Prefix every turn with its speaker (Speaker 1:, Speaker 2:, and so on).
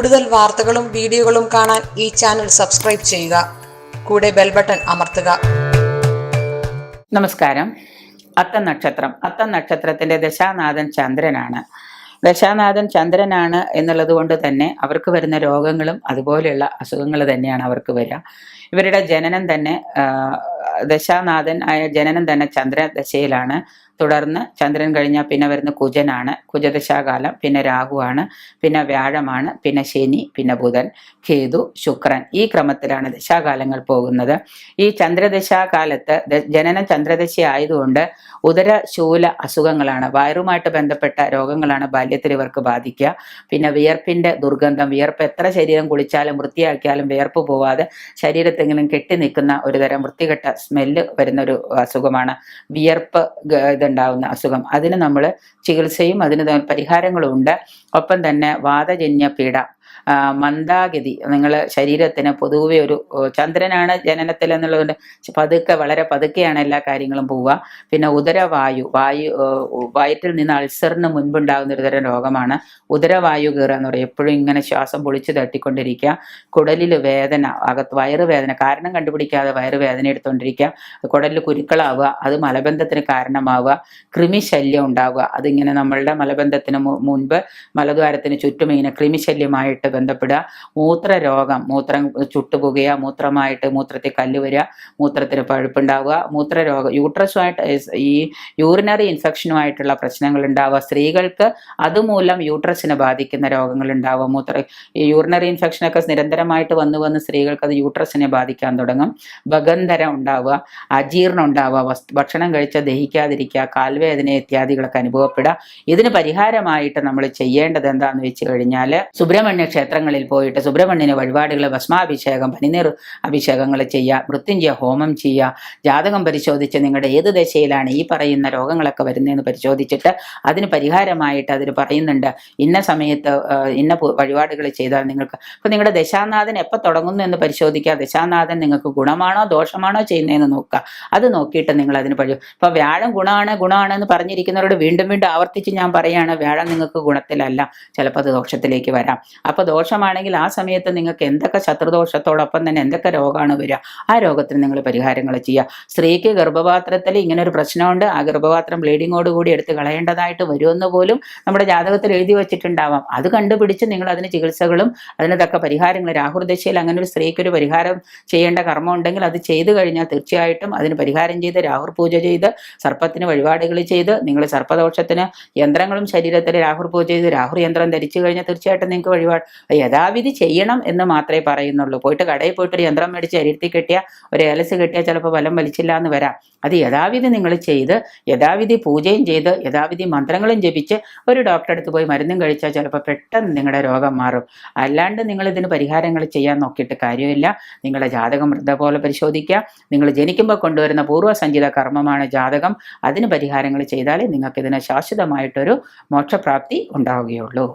Speaker 1: കൂടുതൽ വാർത്തകളും വീഡിയോകളും കാണാൻ ഈ ചാനൽ സബ്സ്ക്രൈബ് ചെയ്യുക. കൂടെ ബെൽ ബട്ടൺ അമർത്തുക.
Speaker 2: നമസ്കാരം. അത്തം നക്ഷത്രം അത്തം നക്ഷത്രത്തിന്റെ ദശാനാഥൻ ചന്ദ്രനാണ്. ദശാനാഥൻ ചന്ദ്രനാണ് എന്നുള്ളത് കൊണ്ട് തന്നെ അവർക്ക് വരുന്ന രോഗങ്ങളും അതുപോലെയുള്ള അസുഖങ്ങൾ തന്നെയാണ് അവർക്ക് വരിക. ഇവരുടെ ജനനം തന്നെ ദശാനാഥൻ ആയ ജനനം തന്നെ ചന്ദ്രദശയിലാണ്. തുടർന്ന് ചന്ദ്രൻ കഴിഞ്ഞാൽ പിന്നെ വരുന്ന കുജനാണ്. കുജദശാകാലം പിന്നെ രാഹുവാണ് പിന്നെ വ്യാഴമാണ് പിന്നെ ശനി പിന്നെ ബുധൻ കേതു ശുക്രൻ ഈ ക്രമത്തിലാണ് ദശാകാലങ്ങൾ പോകുന്നത്. ഈ ചന്ദ്രദശാകാലത്ത് ജനന ജനനം ചന്ദ്രദശ ആയതുകൊണ്ട് ഉദരശൂല അസുഖങ്ങളാണ് വയറുമായിട്ട് ബന്ധപ്പെട്ട രോഗങ്ങളാണ് ബാല്യത്തിൽ ഇവർക്ക് ബാധിക്കുക. പിന്നെ വിയർപ്പിന്റെ ദുർഗന്ധം വിയർപ്പ് എത്ര ശരീരം കുളിച്ചാലും വൃത്തിയാക്കിയാലും വിയർപ്പ് പോവാതെ ശരീരത്തെങ്കിലും കെട്ടി നിൽക്കുന്ന ഒരു തരം വൃത്തികെട്ട സ്മെല്ല് വരുന്ന ഒരു അസുഖമാണ്. വിയർപ്പ് ഇതുണ്ടാവുന്ന അസുഖം. അതിന് നമ്മൾ ചികിത്സയും അതിന് പരിഹാരങ്ങളും ഉണ്ട്. ഒപ്പം തന്നെ വാതജന്യ പീഡ മന്ദാഗതി നിങ്ങൾ ശരീരത്തിന് പൊതുവെ ഒരു ചന്ദ്രനാണ് ജനനത്തിൽ എന്നുള്ളതുകൊണ്ട് പതുക്കെ വളരെ പതുക്കെയാണ് എല്ലാ കാര്യങ്ങളും പോവുക. പിന്നെ ഉദരവായു വായു വയറ്റിൽ നിന്ന് അൾസറിന് മുൻപുണ്ടാകുന്ന ഒരു തരം രോഗമാണ്. ഉദരവായു കയറുക എന്ന് പറയും. എപ്പോഴും ഇങ്ങനെ ശ്വാസം പൊളിച്ച് തട്ടിക്കൊണ്ടിരിക്കുക. കുടലിൽ വേദന അകത്ത് വയറുവേദന കാരണം കണ്ടുപിടിക്കാതെ വയറുവേദന എടുത്തുകൊണ്ടിരിക്കുക കുടലിൽ കുരുക്കളാവുക അത് മലബന്ധത്തിന് കാരണമാവുക. കൃമിശല്യം ഉണ്ടാവുക അതിങ്ങനെ നമ്മളുടെ മലബന്ധത്തിന് മുൻപ് മലദ്വാരത്തിന് ചുറ്റും ഇങ്ങനെ കൃമിശല്യമായിട്ട് ബന്ധപ്പെടുക. മൂത്രരോഗം മൂത്രം ചുട്ടുപോകുക മൂത്രമായിട്ട് മൂത്രത്തിൽ കല്ല് വരിക മൂത്രത്തിന് പഴുപ്പുണ്ടാവുക മൂത്രരോഗം യൂട്രസുമായിട്ട് ഈ യൂറിനറി ഇൻഫെക്ഷനുമായിട്ടുള്ള പ്രശ്നങ്ങൾ ഉണ്ടാവുക സ്ത്രീകൾക്ക് അതുമൂലം യൂട്രസിനെ ബാധിക്കുന്ന രോഗങ്ങൾ ഉണ്ടാവുക മൂത്ര ഈ യൂറിനറി ഇൻഫെക്ഷനൊക്കെ നിരന്തരമായിട്ട് വന്നു വന്ന് സ്ത്രീകൾക്ക് അത് യൂട്രസിനെ ബാധിക്കാൻ തുടങ്ങും. ബഗന്ധരം ഉണ്ടാവുക അജീർണം ഉണ്ടാവുക ഭക്ഷണം കഴിച്ചാൽ ദഹിക്കാതിരിക്കുക കാൽവേദന ഇത്യാദികളൊക്കെ അനുഭവപ്പെടുക. ഇതിന് പരിഹാരമായിട്ട് നമ്മൾ ചെയ്യേണ്ടത് എന്താണെന്ന് വെച്ച് കഴിഞ്ഞാൽ സുബ്രഹ്മണ്യ ക്ഷേത്രങ്ങളിൽ പോയിട്ട് സുബ്രഹ്മണ്യന് വഴിപാടുകൾ ഭസ്മാഭിഷേകം പനിനീർ അഭിഷേകങ്ങൾ ചെയ്യുക മൃത്യുഞ്ജയ ഹോമം ചെയ്യുക ജാതകം പരിശോധിച്ച് നിങ്ങളുടെ ഏത് ദശയിലാണ് ഈ പറയുന്ന രോഗങ്ങളൊക്കെ വരുന്നതെന്ന് പരിശോധിച്ചിട്ട് അതിന് പരിഹാരമായിട്ട് അതിൽ പറയുന്നുണ്ട്. ഇന്ന സമയത്ത് ഇന്ന വഴിപാടുകൾ ചെയ്താൽ നിങ്ങൾക്ക് അപ്പോൾ നിങ്ങളുടെ ദശാനാഥൻ എപ്പോൾ തുടങ്ങുന്നു എന്ന് പരിശോധിക്കുക. ദശാനാഥൻ നിങ്ങൾക്ക് ഗുണമാണോ ദോഷമാണോ ചെയ്യുന്നതെന്ന് നോക്കുക. അത് നോക്കിയിട്ട് നിങ്ങൾ അതിന് പഴി ഇപ്പോൾ വ്യാഴം ഗുണമാണ് ഗുണമാണ് എന്ന് പറഞ്ഞിരിക്കുന്നവരോട് വീണ്ടും വീണ്ടും ആവർത്തിച്ച് ഞാൻ പറയുകയാണ് വ്യാഴം നിങ്ങൾക്ക് ഗുണത്തിലല്ല ചിലപ്പോൾ അത് ദോഷത്തിലേക്ക് വരാം. അപ്പോൾ ദോഷമാണെങ്കിൽ ആ സമയത്ത് നിങ്ങൾക്ക് എന്തൊക്കെ ശത്രുദോഷത്തോടൊപ്പം തന്നെ എന്തൊക്കെ രോഗമാണ് വരിക ആ രോഗത്തിന് നിങ്ങൾ പരിഹാരങ്ങൾ ചെയ്യുക. സ്ത്രീക്ക് ഗർഭപാത്രത്തിൽ ഇങ്ങനെ ഒരു പ്രശ്നമുണ്ട് ആ ഗർഭപാത്രം ബ്ലീഡിങ്ങോട് കൂടി എടുത്ത് കളയേണ്ടതായിട്ട് വരുമെന്ന് പോലും നമ്മുടെ ജാതകത്തിൽ എഴുതി വെച്ചിട്ടുണ്ടാവാം. അത് കണ്ടുപിടിച്ച് നിങ്ങൾ അതിന് ചികിത്സകളും അതിന് തക്ക പരിഹാരങ്ങൾ രാഹുർദശയിൽ അങ്ങനെ ഒരു സ്ത്രീക്ക് ഒരു പരിഹാരം ചെയ്യേണ്ട കർമ്മം ഉണ്ടെങ്കിൽ അത് ചെയ്തു കഴിഞ്ഞാൽ തീർച്ചയായിട്ടും അതിന് പരിഹാരം ചെയ്ത് രാഹുർ പൂജ ചെയ്ത് സർപ്പത്തിന് വഴിപാടുകൾ ചെയ്ത് നിങ്ങൾ സർപ്പദോഷത്തിന് യന്ത്രങ്ങളും ശരീരത്തിൽ രാഹുർ പൂജ ചെയ്ത് രാഹുർ യന്ത്രം ധരിച്ചു കഴിഞ്ഞാൽ തീർച്ചയായിട്ടും നിങ്ങൾക്ക് വഴിപാട് യഥാവിധി ചെയ്യണം എന്ന് മാത്രമേ പറയുന്നുള്ളൂ. പോയിട്ട് കടയിൽ പോയിട്ട് ഒരു യന്ത്രം മേടിച്ച് അരിത്തി കെട്ടിയ ഒരു ഏലസ് കെട്ടിയാൽ ചിലപ്പോൾ ഫലം വലിച്ചില്ല എന്ന് വരാം. അത് യഥാവിധി നിങ്ങൾ ചെയ്ത് യഥാവിധി പൂജയും ചെയ്ത് യഥാവിധി മന്ത്രങ്ങളും ജപിച്ച് ഒരു ഡോക്ടറെ അടുത്ത് പോയി മരുന്നും കഴിച്ചാൽ ചിലപ്പോൾ പെട്ടെന്ന് നിങ്ങളുടെ രോഗം മാറും. അല്ലാണ്ട് നിങ്ങൾ ഇതിന് പരിഹാരങ്ങൾ ചെയ്യാൻ നോക്കിയിട്ട് കാര്യമില്ല. നിങ്ങളുടെ ജാതകം പോലെ പരിശോധിക്കുക. നിങ്ങൾ ജനിക്കുമ്പോൾ കൊണ്ടുവരുന്ന പൂർവസഞ്ചിത കർമ്മമാണ് ജാതകം. അതിന് പരിഹാരങ്ങൾ ചെയ്താലേ നിങ്ങൾക്ക് ഇതിന് ശാശ്വതമായിട്ടൊരു മോക്ഷപ്രാപ്തി ഉണ്ടാവുകയുള്ളൂ.